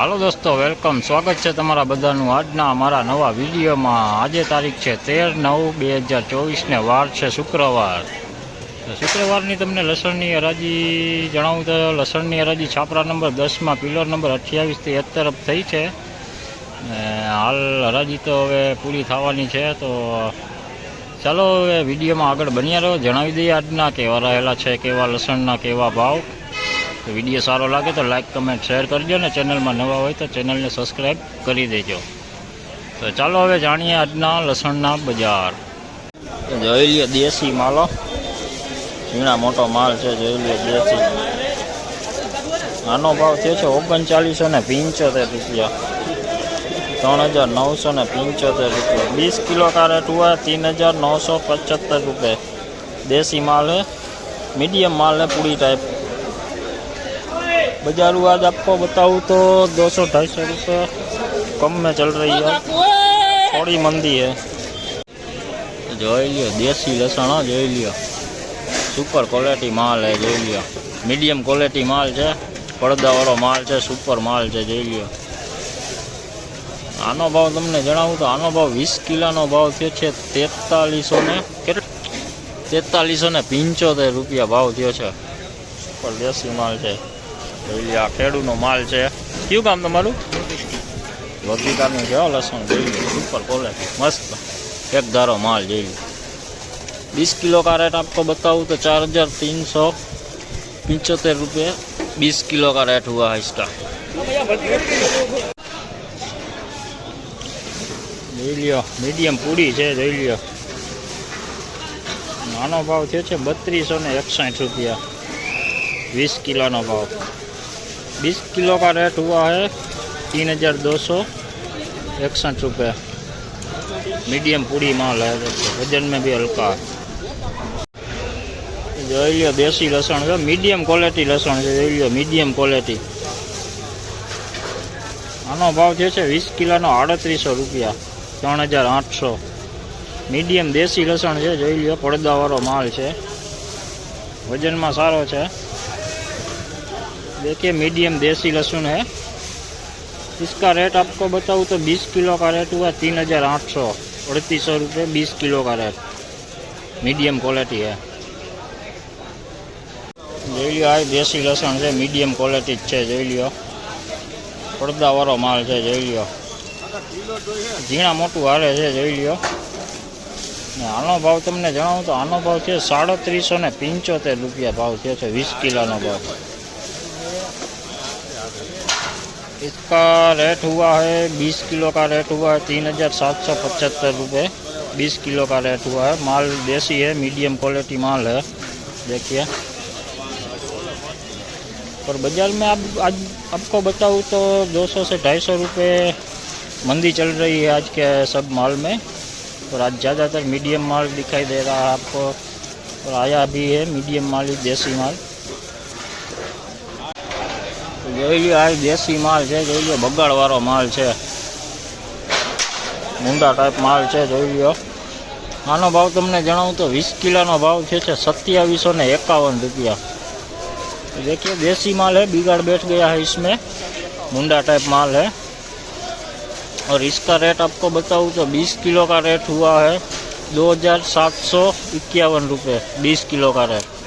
હાલો દોસ્તો, વેલકમ. સ્વાગત છે તમારા બધાનું આજના અમારા નવા વિડીયોમાં. આજે તારીખ છે તેર નવ બે હજાર ચોવીસને વાર છે શુક્રવાર. તો શુક્રવારની તમને લસણની હરાજી જણાવું તો લસણની હરાજી છાપરા નંબર દસમાં પિલર નંબર અઠ્યાવીસથી એક તરફ થઈ છે. હાલ હરાજી તો હવે પૂરી થવાની છે, તો ચાલો હવે વિડીયોમાં આગળ બન્યા રહો. જણાવી દઈએ આજના કેવા રહેલા છે, કેવા લસણના કેવા ભાવ. તો વીડિયો સારો લાગે તો લાઇક કમેન્ટ શેર કરજો ને ચેનલમાં નવા હોય તો ચેનલને સબસ્ક્રાઈબ કરી દેજો. તો ચાલો હવે જાણીએ આજના લસણના બજાર. જોઈ દેશી માલો. ઝીણા મોટો માલ છે, જોઈ દેશી. નાનો ભાવ થયો છે ઓગણચાલીસો ને પંચોતેર રૂપિયા. ત્રણ હજાર નવસો ને પંચોતેર રૂપિયા. વીસ કિલો કારેટ હુઆ તીન હજાર નવસો પચોતેર રૂપિયા. દેશી માલ હે મીડિયમ માલ હે, પૂરી ટાઈપ बाजार आज आपको बताऊँ तो दो सौ ढाई सौ रुपये कम में चल रही है थोड़ी मंदी है જોઈ લ્યો દેશી લસણ હો, જોઈ લ્યો સુપર ક્વોલિટી માલ છે જોઈ લ્યો મીડિયમ ક્વોલિટી માલ છે પડદાવાળો માલ છે સુપર માલ છે જોઈ લ્યો આનો ભાવ તમને જણાવું તો આનો ભાવ વીસ કિલોનો ભાવ થયો છે તેતાલીસો ને કેટલો તેતાલીસો ને પંચોતેર રૂપિયા ભાવ થયો છે સુપર દેશી માલ છે જોઈ લ્યો આ ખેડૂનો માલ છે કયું કામ તમારું વગીકાનું છે હો લસણ જોઈ લો સુપર ક્વોલિટી મસ્ત એક ધારો माल જોઈ લો बीस किलो का रेट आपको बताऊँ तो चार हजार तीन सौ पिचहत्तर रुपये बीस किलो का रेट हुआ है इसका જોઈ લ્યો મીડિયમ પૂડી છે જોઈ લ્યો નાનો ભાવ થયો છે બત્રીસો ને એકસાઠ रुपया बीस किलो भाव बीस किलो का रेट हुआ है तीन हजार दो सौ इकसठ रुपये मीडियम पूरी माल है देखो, वजन में भी हल्का है જોઈ લ્યો દેશી લસણ છે મીડિયમ ક્વોલિટી લસણ છે જોઈ લ્યો મીડિયમ ક્વોલિટી આનો ભાવ જે છે વીસ કિલોનો આડત્રીસો રૂપિયા ત્રણ હજાર આઠસો મીડિયમ દેશી લસણ છે જોઈ લ્યો પડદાવાળો માલ છે વજનમાં સારો છે देखिए मीडियम देसी लहसुन है इसका रेट आपको बताऊँ तो 20 किलो का रेट हुआ तीन हजार आठ सौ अड़तीस सौ रुपये बीस किलो का रेट मीडियम क्वालिटी है જોઈ લ્યો આ દેશી લસણ છે મીડિયમ ક્વોલિટી જ છે જોઈ લ્યો પડદાવાળો માલ છે જોઈ લ્યો ઝીણા મોટું હાલે છે જોઈ લ્યો ને આનો ભાવ તમને જણાવું તો આનો ભાવ છે સાડત્રીસો ને પંચોતેર રૂપિયા ભાવ થયો છે વીસ કિલોનો ભાવ इसका रेट हुआ है बीस किलो का रेट हुआ है तीन हज़ार सात सौ पचहत्तर रुपये। बीस किलो का रेट हुआ है। माल देसी है मीडियम क्वालिटी माल है। देखिए। और बाज़ार में आप आज आपको बताऊँ तो 200 से 250 रुपये मंदी चल रही है आज के सब माल में। और आज ज़्यादातर मीडियम माल दिखाई दे रहा है आपको। और आया भी है मीडियम माल ही देसी माल। જોઈ લ્યો આ દેશી માલ છે જોઈ લ્યો બગાડવાળો માલ છે મૂંડા ટાઈપ માલ છે જોઈ લ્યો આનો ભાવ તમને જણાવું તો વીસ કિલોનો ભાવ છે છે सत्यावीसो ने इक्यावन रुपया तो देखिए देसी माल है बिगाड़ बैठ गया है इसमें मुंडा टाइप माल है और इसका रेट आपको बताऊँ तो 20 किलो का रेट हुआ है दो हजार सात सौ इक्यावन रुपये बीस किलो का रेट